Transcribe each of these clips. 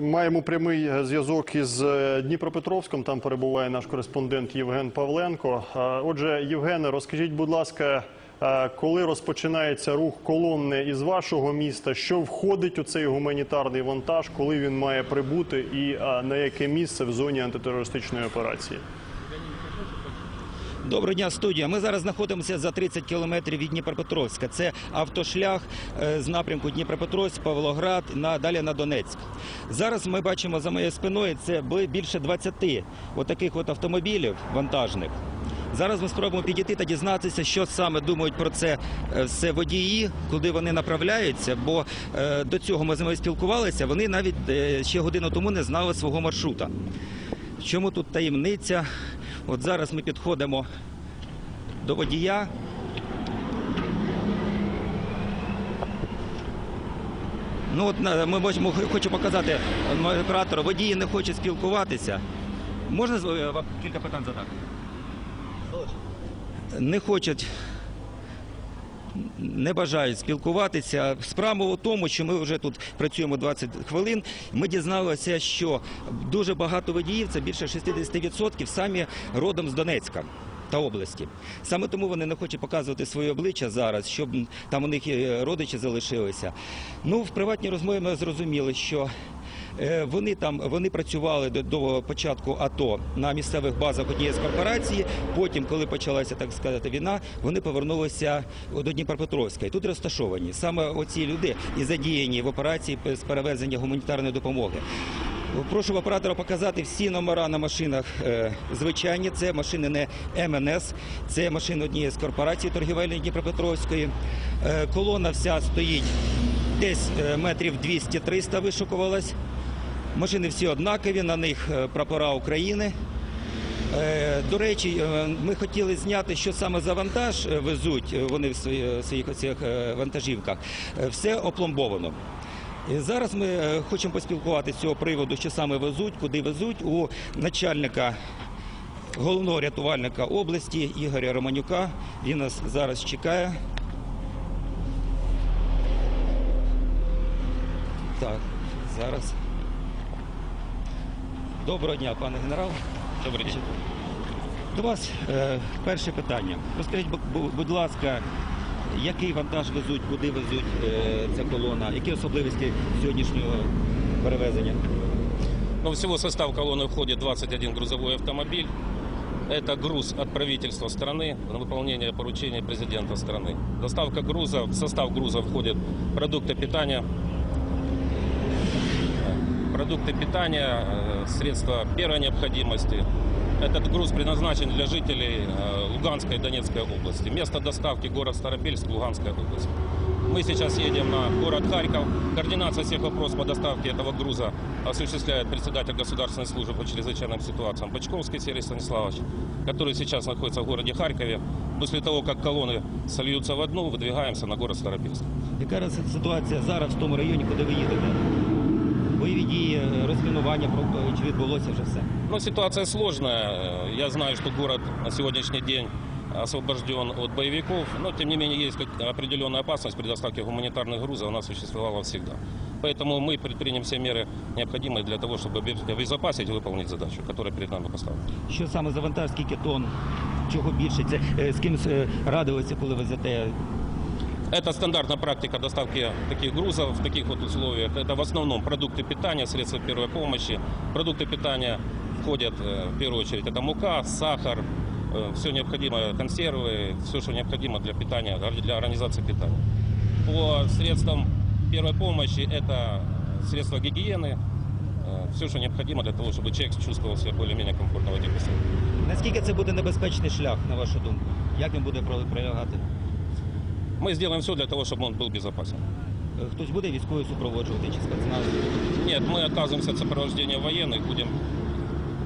Маємо прямий е, зв'язок із е, Дніпропетровськом. Там перебуває наш кореспондент Євген Павленко. Отже, Євгене, розкажіть, будь ласка, е, коли розпочинається рух колонни із вашого міста? Що входить у цей гуманітарний вантаж? Коли він має прибути, і на яке місце в зоні антитерористичної операції? Доброго дня, студія. Ми зараз знаходимося за 30 кілометрів від Дніпропетровська. Це автошлях е, з напрямку Дніпропетровськ, Павлоград, на, далі на Донецьк. Зараз ми бачимо за моєю спиною це більше 20 отаких от автомобілів вантажних. Зараз ми спробуємо підійти та дізнатися, що саме думають про це е, все водії, куди вони направляються. Бо е, до цього ми з ними спілкувалися. Вони навіть ще годину тому не знали свого маршрута. Чому тут таємниця? От зараз ми підходимо до водія. Ну от ми бачимо, хочу показати е, оператору. Водії не хочуть спілкуватися. Можна е, вам кілька питань задати? Не хочуть. Не бажають спілкуватися. Справа у тому, що ми вже тут працюємо 20 хвилин. Ми дізналися, що дуже багато водіїв, це більше 60%, самі родом з Донецька та області. Саме тому вони не хочуть показувати своє обличчя зараз, щоб там у них е, родичі залишилися. Ну, в приватній розмові ми зрозуміли, що Вони там вони працювали до, до початку АТО на місцевих базах однієї з корпорацій. Потім, коли почалася так сказати війна, вони повернулися до Дніпропетровська. І тут розташовані саме оці люди і задіяні в операції з перевезення гуманітарної допомоги. Прошу оператора показати всі номера на машинах е, звичайні. Це машини не МНС, це машини однієї з корпорацій торгівельної Дніпропетровської. Е, колона вся стоїть десь е, метрів 200-300 вишукувалась. Машини всі однакові, на них е, прапора України. Е, До речі, е, ми хотіли зняти, що саме за вантаж везуть вони в своїх цих вантажівках. Все опломбовано. Зараз ми хочемо поспілкуватися з цього приводу, що саме везуть, куди везуть у начальника головного рятувальника області Ігоря Романюка. Він нас зараз чекає. Так, зараз. Доброго дня, пане генерал. Добрий день. До вас е, перше питання. Розкажіть, бу- бу- будь ласка, який вантаж везуть, куди везуть е, ця колона, які особливості сьогоднішнього перевезення? Ну, всего в состав колонны входит 21 грузовой автомобиль. Это груз от правительства страны на выполнение поручения президента страны. Доставка груза, в состав груза входят продукты питания, э, продукты питания, э, средства первой необходимости. Этот груз предназначен для жителей э, Луганской и Донецкой области. Место доставки город Старобельск, Луганская область. Мы сейчас едем на город Харьков. Координация всех вопросов по доставке этого груза осуществляет председатель Государственной службы по чрезвычайным ситуациям Бочковский Сергей Станиславович, который сейчас находится в городе Харькове. После того, как колонны сольются в одну, выдвигаемся на город Старобельск. Яка роз- ситуація зараз в тому районі, куди ви їдете? Бойові дії, е, розмінування, про- чи відбулося вже все? Но ситуация сложная. Э, Я знаю, что город на сегодняшний день освобожден от боевиков, но тем не менее есть как- определенная опасность при доставке гуманитарных грузов, она существовала всегда. Поэтому мы предпримем все меры необходимые для того, чтобы обе- обезопасить и выполнить задачу, которая перед нами поставлена. Що саме за вантаж, скільки тонн? Чого більше? Це е, з ким е, радилися, коли везете? Это стандартная практика доставки таких грузов в таких вот условиях. Это в основном продукты питания, средства первой помощи. Продукты питания входят э, в первую очередь это мука, сахар, все необходимое, консервы, все, что необходимо для питания, для организации питания. По средствам первой помощи это средства гигиены, все, что необходимо для того, чтобы человек чувствовал себя более-менее комфортно в этих условиях. Наскільки це буде небезпечний шлях, на вашу думку? Як він буде про- пролягати? Мы сделаем все для того, чтобы он был безопасен. Е, Хтось буде військовий супроводжувати чи спецназ? Нет, мы отказываемся от сопровождения военных, будем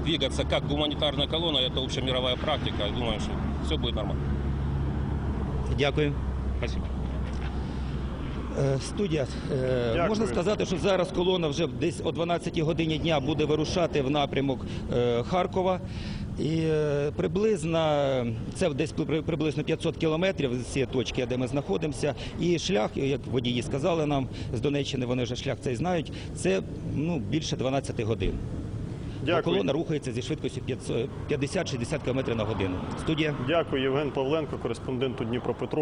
двигаться как гуманитарная колонна, это общемировая практика, и думаем, что все будет нормально. Дякую. Спасибо. Е, Студія, е, Дякую. можна сказати, що зараз колона вже десь о 12 годині дня буде вирушати в напрямок е, Харкова. І е, приблизно це десь при- приблизно 500 кілометрів з цієї точки, де ми знаходимося. І шлях, як водії сказали нам з Донеччини, вони вже шлях цей знають. Це ну більше 12 годин. Дякую. колона рухається зі швидкістю 50-60 км на годину. Студія. Дякую, Євген Павленко, кореспондент у Дніпропетровську.